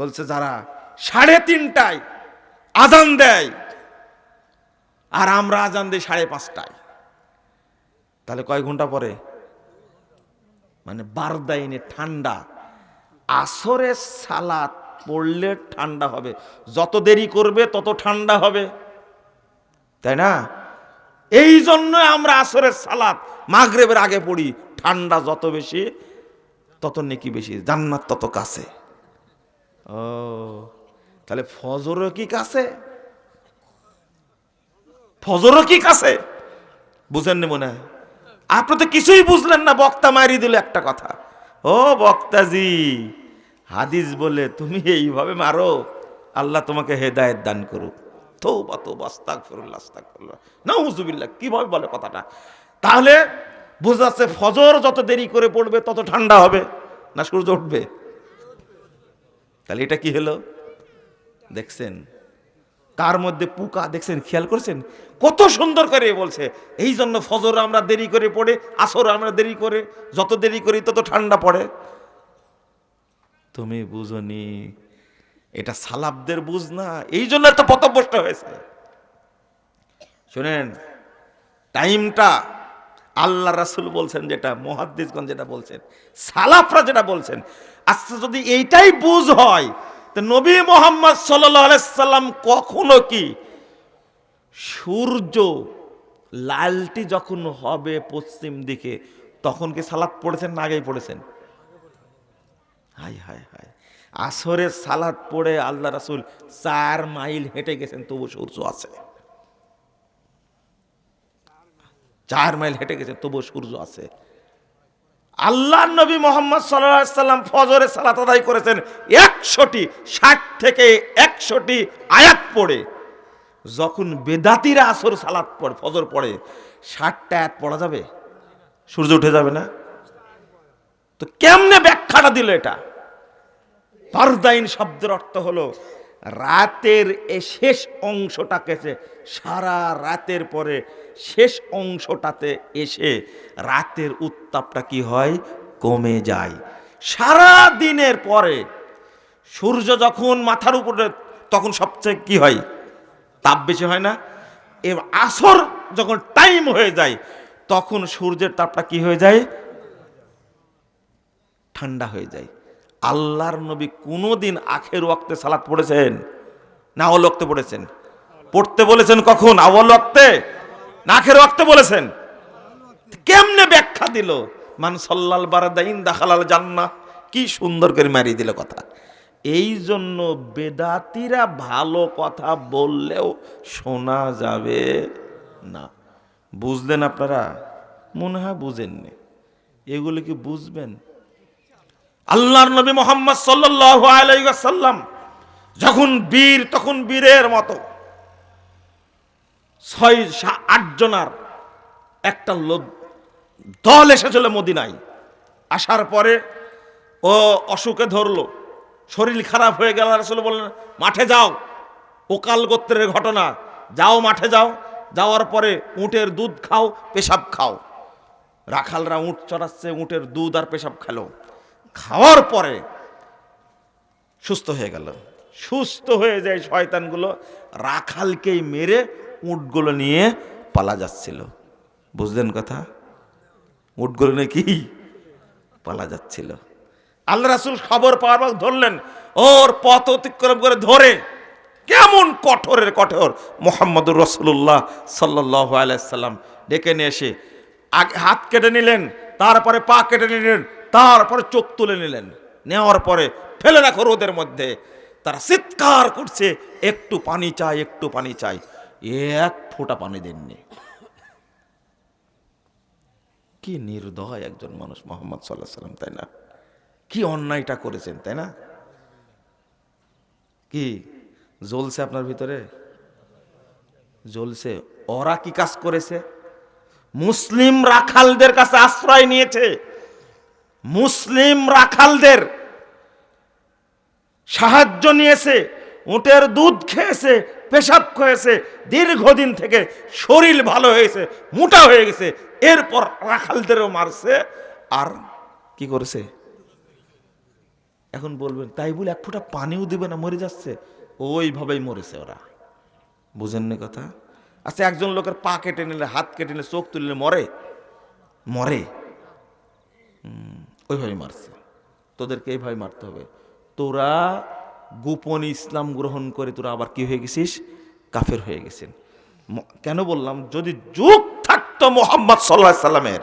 বলছে, যারা সাড়ে তিনটায় আজান দেয়, আর আমরা আজান দিই সাড়ে পাঁচটায়, তাহলে কয় ঘণ্টা পরে? মানে বারদাইনে ঠান্ডা। আসরের সালাত পড়লে ঠান্ডা হবে। যত দেরি করবে, তত ঠান্ডা হবে। তাই না? এই জন্য আমরা আসরের সালাত মাগরেবের আগে পড়ি। ঠান্ডা যত বেশি, তত নেকি বেশি। জান্নাত তত কাছে। ও, তাহলে ফজরও কি কাছে? ফজরও কি কাছে? বুঝেননি মনে হয়। আপনি তো কিছুই বুঝলেন না, বক্তা মারি দিল একটা কথা। ও বক্তাজি, হাদিস বলে তুমি এইভাবে মারো, আল্লাহ তোমাকে হেদায়েত দান করুক। কীভাবে বলে কথাটা? তাহলে বোঝা যাচ্ছে ফজর যত দেরি করে পড়বে, তত ঠান্ডা হবে। না সূর্য উঠবে? তাহলে এটা কি হলো? দেখছেন? কার মধ্যে পুকা? দেখছেন? খেয়াল করছেন? কত সুন্দর করে বলছে এই জন্য ফজর আমরা দেরি করে পড়ে, আসর আমরা দেরি করে, যত দেরি করি তত ঠান্ডা পড়ে। তুমি বুঝনি, এটা সালাবদের বুঝ না এই জন্য এত পথভ্রষ্ট হয়েছে। শুনেন, টাইমটা আল্লাহ রাসুল বলছেন যেটা মহাদ্দিসগঞ্জ যেটা বলছেন, সালাফরা যেটা বলছেন আচ্ছা যদি এইটাই বুঝ হয়, তো নবী মোহাম্মদ সাল্লাম কখনো কি সূর্য লালটি যখন হবে পশ্চিম দিকে, তখন কি সালাদ পড়েছেন না আগেই পড়েছেন? হাই হাই হাই আসরের সালাদ পড়ে আল্লাহ রাসুল চার মাইল হেঁটে গেছেন, তবু সূর্য আছে। চার মাইল হেঁটে গেছে তবু সূর্য আছে। আল্লাহ নবী মোহাম্মদ সাল্লাম ফজরে সালাত আদায় করেছেন একশোটি, ষাট থেকে একশোটি আয়াত পড়ে। যখন বেদাতিরা আসর সালাত পড়ে, ফজর পড়ে, ষাটটা আয়াত পড়া যাবে? সূর্য উঠে যাবে না? তো কেমনে ব্যাখ্যাটা দিল এটা? পারদাইন শব্দের অর্থ হলো রাতের এ শেষ অংশটাকে সারা রাতের পরে শেষ অংশটাতে এসে রাতের উত্তাপটা কি হয়? কমে যায়। সারা দিনের পরে সূর্য যখন মাথার উপরে, তখন সবচেয়ে কি হয়? তাপ বেশি হয় না? এবার আসর যখন টাইম হয়ে যায়, তখন সূর্যের তাপটা কি হয়ে যায়? ঠান্ডা হয়ে যায়। আল্লাহর নবী কোনো দিন আখের ওয়াক্তে সালাত পড়েছেন? না অল ওয়াক্তে পড়েছেন? পড়তে বলেছেন কখন? আওয়াল ওয়াক্তে? না আখের ওয়াক্তে বলেছেন? কেমনে ব্যাখ্যা দিল? মান সল্লাল বারাদাইন দাখালাল জান্নাহ। কি সুন্দর করে মারিয়ে দিল কথা। এই জন্য বেদাতিরা ভালো কথা বললেও শোনা যাবে না। বুঝলেন আপনারা? মনে হয় বুঝেননি। এগুলো কি বুঝবেন? আল্লাহর নবী মোহাম্মদ ওয়াসাল্লাম যখন বীর, তখন বীরের মতো ছয়, সা- আট জনার একটা দল এসেছিল মদিনায়। আসার পরে ও অসুখে ধরলো, শরীর খারাপ হয়ে গেল। আসলে বললেন, মাঠে যাও, ওকাল গোত্রের ঘটনা। যাও মাঠে যাও, যাওয়ার পরে উটের দুধ খাও, পেশাব খাও। রাখালরা উট চড়াচ্ছে, উটের দুধ আর পেশাব খেলো। খাওয়ার পরে সুস্থ হয়ে গেল। সুস্থ হয়ে যায় শয়তানগুলো। রাখালকেই মেরে উটগুলো নিয়ে পালা যাচ্ছিল। বুঝলেন কথা? উটগুলো নিয়ে কি? পালা যাচ্ছিল। আল্লাহ রাসুল খবর পাওয়ার পর ধরলেন, ওর পথ অতিক্রম করে ধরে কেমন কঠোরের কঠোর মোহাম্মদুর রসুল্লাহ সাল্লাহ আলাইসাল্লাম ডেকে নিয়ে এসে আগে হাত কেটে নিলেন, তারপরে পা কেটে নিলেন তারপরে চোখ তুলে নিলেন। নেওয়ার পরে ফেলে রাখো রোদের মধ্যে। তারা চিৎকার করছে, একটু পানি চাই, একটু পানি চাই। এক ফোঁটা পানি দেননি। কি নির্দয় একজন মানুষ মোহাম্মদ সাল্লাহ সাল্লাম তাই না? কি অন্যায়টা করেছেন, তাই না? কি, জ্বলছে আপনার ভিতরে? জ্বলছে। ওরা কি কাজ করেছে? মুসলিম রাখালদের কাছে আশ্রয় নিয়েছে। মুসলিম রাখালদের সাহায্য নিয়েছে উটের দুধ খেয়েছে পেশাব খেয়েছে দীর্ঘদিন থেকে শরীর ভালো হয়েছে মোটা হয়ে গেছে এরপর রাখালদেরও মারছে আর কি করেছে? এখন বলবেন তাই বলে এক ফোঁটা পানিও দিবে না মরে যাচ্ছে। ওইভাবেই মরেছে ওরা। বুঝেননি কথা? আচ্ছা একজন লোকের পা কেটে নিলে হাত কেটে নিলে চোখ তুললে মরে? মরে। হুম, ওইভাবে মারছে। তোদেরকে এইভাবে মারতে হবে। তোরা গোপন ইসলাম গ্রহণ করে তোরা আবার কি হয়ে গেছিস? কাফের হয়ে গেছেন। কেন বললাম? যদি যুগ থাকতো মোহাম্মদ সাল্লাহ সাল্লামের,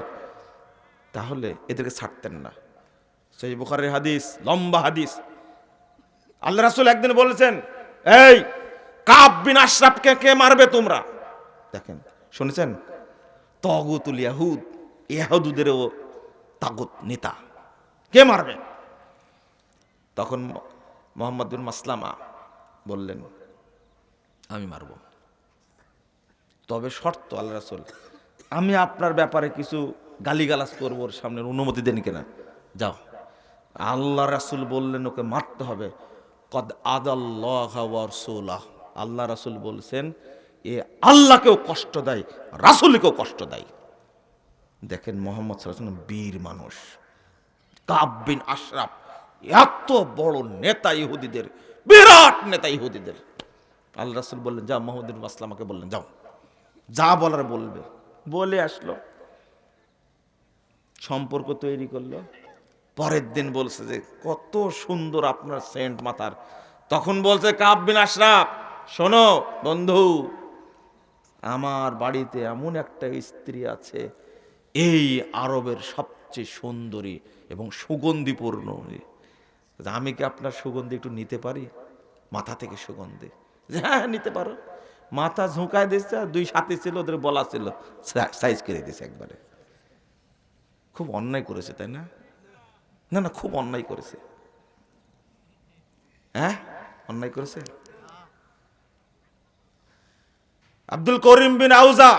তাহলে এদেরকে ছাড়তেন না। সেই বুখারের হাদিস, লম্বা হাদিস। আল্লাহ রাসুল একদিন বলেছেন, এই কাব বিন আশরাফকে কে মারবে তোমরা? দেখেন, শুনেছেন? তগুতুল ইয়াহুদ, ইয়াহুদুদেরও তাগুত নেতা। কে মারবে? তখন মোহাম্মদ বিন মাসলামা বললেন, আমি মারব। তবে শর্ত, আল্লাহ রাসুল, আমি আপনার ব্যাপারে কিছু গালিগালাজ করব ওর সামনের অনুমতি দেন কিনা? যাও। আল্লাহ রাসুল বললেন, ওকে মারতে হবে। কদ আদাল্লাহ আল্লাহ রাসুল বলছেন, এ আল্লাহকেও কষ্ট দেয়, রাসুলকেও কষ্ট দেয়। দেখেন মোহাম্মদ সাল্লাম বীর মানুষ। কাব্বিন আশরাফ, এত বড় নেতা ইহুদিদের, বিরাট নেতা ইহুদিদের। আল্লাহ রাসুল বললেন যা মোহাম্মদ আসলামাকে বললেন, যাও। যা বলার বলবে। বলে আসলো। সম্পর্ক তৈরি করল। পরের দিন বলছে যে, কত সুন্দর আপনার সেন্ট মাথার তখন বলছে কাব্বিন আশরাফ, শোনো বন্ধু, আমার বাড়িতে এমন একটা স্ত্রী আছে, এই আরবের সবচেয়ে সুন্দরী এবং সুগন্ধিপূর্ণ। আমি কি আপনার সুগন্ধি একটু নিতে পারি? মাথা থেকে সুগন্ধি। হ্যাঁ হ্যাঁ, নিতে পারো। মাথা ঝুঁকায় দিচ্ছে আর দুই সাথে ছিল ওদের বলা ছিল। সাইজ করে দিয়েছে একবারে। খুব অন্যায় করেছে তাই না? না না খুব অন্যায় করেছে। হ্যাঁ? অন্যায় করেছে? আব্দুল করিম বিন আউজা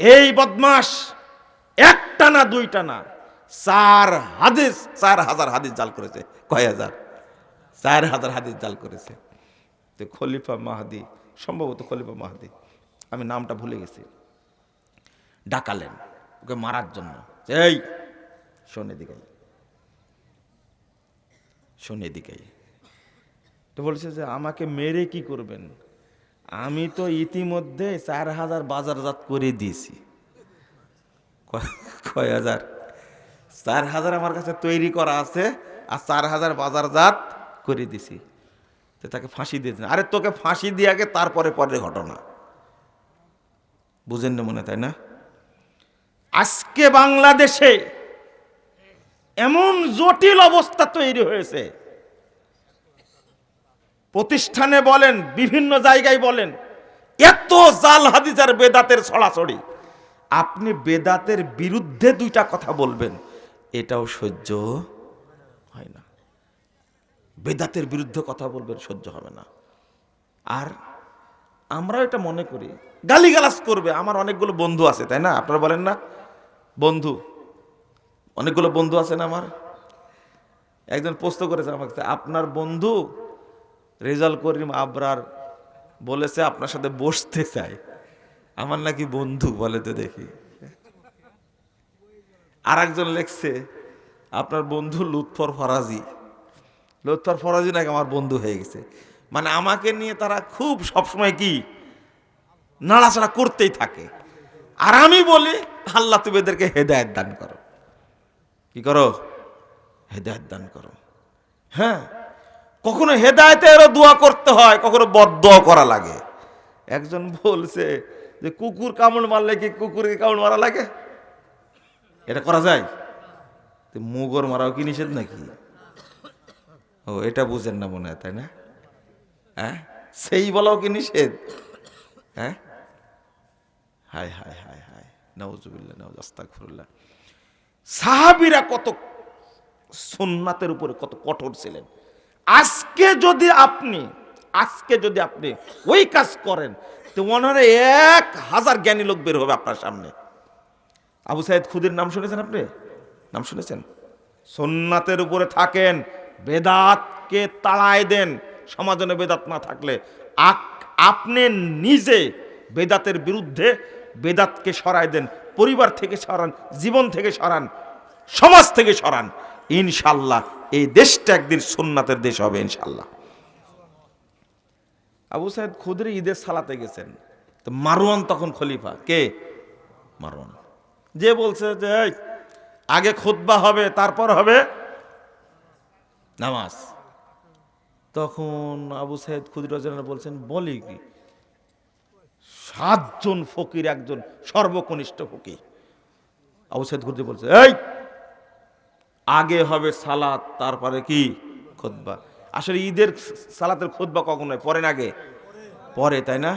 এই বদমাস একটা না দুইটা না চার হাদিস, চার হাজার হাদিস জাল করেছে। কয় হাজার? চার হাজার হাদিস জাল করেছে। তো খলিফা মাহাদি, সম্ভবত খলিফা মাহাদি, আমি নামটা ভুলে গেছি। ডাকালেন, ওকে মারার জন্য। এই, শোনে দিকে শোনে দিকে তো বলছে যে, আমাকে মেরে কি করবেন? আমি তো ইতিমধ্যে চার হাজার বাজারজাত করে দিয়েছি। কয়- হাজার? চার হাজার আমার কাছে তৈরি করা আছে আর চার হাজার বাজারজাত করে দিছি। তো তাকে ফাঁসি দিয়েছেন আরে তোকে ফাঁসি দিয়ে আগে তারপরে পরের ঘটনা। বুঝেন না মনে তাই না? আজকে বাংলাদেশে এমন জটিল অবস্থা তৈরি হয়েছে। প্রতিষ্ঠানে বলেন, বিভিন্ন জায়গায় বলেন, এত জাল হাদিস আর বেদাতের ছড়াছড়ি। আপনি বেদাতের বিরুদ্ধে দুইটা কথা বলবেন। এটাও সহ্য হয় না। বেদাতের বিরুদ্ধে কথা বলবেন, সহ্য হবে না। আর আমরা এটা মনে করি, গালিগালাজ করবে। আমার অনেকগুলো বন্ধু আছে, তাই না? আপনারা বলেন না? বন্ধু, অনেকগুলো বন্ধু আছেন আমার? একজন প্রশ্ন করেছে আমাকে, আপনার বন্ধু রেজাল করিম আবরার বলেছে আপনার সাথে বসতে চাই আমার নাকি বন্ধু, বলে তো দেখি। আর একজন লেখছে, আপনার বন্ধু লুৎফর ফরাজি। লুৎফর ফরাজি নাকি আমার বন্ধু হয়ে গেছে। মানে আমাকে নিয়ে তারা খুব সবসময় কি নাড়াচাড়া করতেই থাকে। আর আমি বলি, আল্লাহ, তুমি এদেরকে হেদায়ত দান করো। কি করো? হেদায়ত দান করো। হ্যাঁ কখনো হেদায়তেরও দোয়া করতে হয়, কখনো বদ করা লাগে। একজন বলছে যে, কুকুর কামড় মারলে কি কুকুরকে কামড় মারা লাগে? এটা করা যায়? মুগর মারাও কি নিষেধ নাকি? ও, এটা বুঝেন না মনে হয়, তাই না? হ্যাঁ? সেই বলাও কি নিষেধ? হ্যাঁ? হায় হায় হায় হায়। নওয়াজুবিল্লাহ নওয়াজ আস্তাগফিরুল্লাহ। সাহাবীরা কত সুন্নাতের উপরে কত কঠোর ছিলেন। আজকে যদি আপনি, আজকে যদি আপনি ওই কাজ করেন, তো মনে হয় এক হাজার জ্ঞানী লোক বের হবে আপনার সামনে। আবু সাইদ খুদির নাম শুনেছেন আপনি? নাম শুনেছেন? সোননাথের উপরে থাকেন, বেদাতকে তাড়ায় দেন, সমাজনে বেদাত না থাকলে। আপনি নিজে বেদাতের বিরুদ্ধে বেদাতকে সরায় দেন, পরিবার থেকে সরান, জীবন থেকে সরান, সমাজ থেকে সরান। ইনশাল্লাহ এই দেশটা একদিন সুন্নাতের দেশ হবে, ইনশাল্লাহ। আবু সাহেদ খুদরি ঈদের সালাতে গেছেন। তো মারওয়ান তখন খলিফা। কে? মারওয়ান। যে বলছে যে আগে খুতবা হবে, তারপর হবে নামাজ। তখন আবু সাহেদ খুদরি রাজানা বলছেন, বলি কি, সাতজন ফকির, একজন সর্বকনিষ্ঠ ফকির। আবু সাইদ খুদ্দি বলছে, এই, আগে হবে সালাত, তারপরে কি? খুতবা। আসলে ঈদের সালাতের খুতবা কখন হয়? পরে আগে? পরে, তাই না?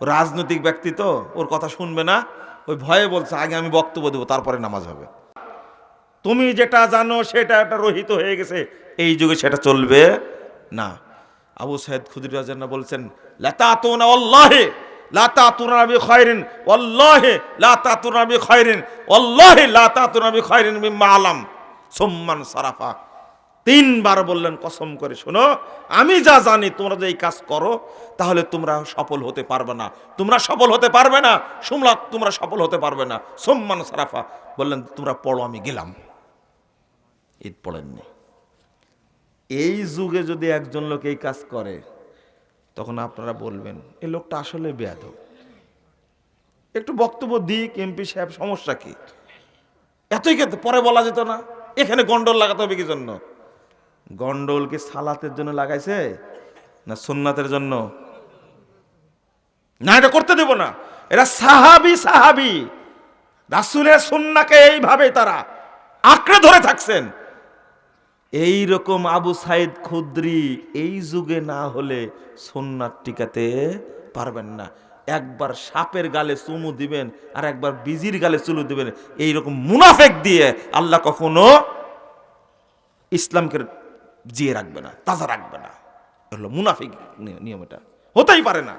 রাজনৈতিক ব্যক্তি তো, ওর কথা শুনবে না। ওই ভয়ে বলছে, আগে আমি বক্তব্য দেবো, তারপরে নামাজ হবে। তুমি যেটা জানো, সেটা একটা রহিত হয়ে গেছে। এই যুগে সেটা চলবে না। আবু সাইদ খুদরি রাজান্না বলছেন লাতাতুনা ওয়াল্লাহি লাতাতুনা বি খায়রিন ওয়াল্লাহি লাতাতুনা বি খায়রিন ওয়াল্লাহি লাতাতুনা বি খায়রিন মিম্মা আলাম, সুম্মান সারাফা। তিনবার বললেন, কসম করে শোনো, আমি যা জানি, তোমরা যে এই কাজ করো, তাহলে তোমরা সফল হতে পারবে না। তোমরা সফল হতে পারবে না? শুনলা তোমরা সফল হতে পারবে না। সম্মান সারাফা। বললেন, তোমরা পড়ো, আমি গেলাম। ঈদ পড়েননি। এই যুগে যদি একজন লোক এই কাজ করে, তখন আপনারা বলবেন এই লোকটা আসলে বেয়াদ একটু বক্তব্য দিক, এমপি সাহেব, সমস্যা কি? এতই কে, পরে বলা যেত না। এখানে গন্ডল লাগাতে হবে কি জন্য? গন্ডল কি সালাতের জন্য লাগাইছে না সুন্নাতের জন্য? না, এটা করতে দেব না। এরা সাহাবি সাহাবি। রাসুলের সুন্নাকে এইভাবে তারা আঁকড়ে ধরে থাকছেন। এই রকম আবু সাইদ খুদ্রি এই যুগে না হলে সোননাথ টিকাতে পারবেন না। একবার সাপের গালে চুমু দিবেন আর একবার বিজির গালে চুলু দিবেন। এইরকম মুনাফেক দিয়ে আল্লাহ কখনো ইসলামকে জিয়ে রাখবে না তাজা রাখবে না। হলো মুনাফিক নিয়ম এটা। হতেই পারে না।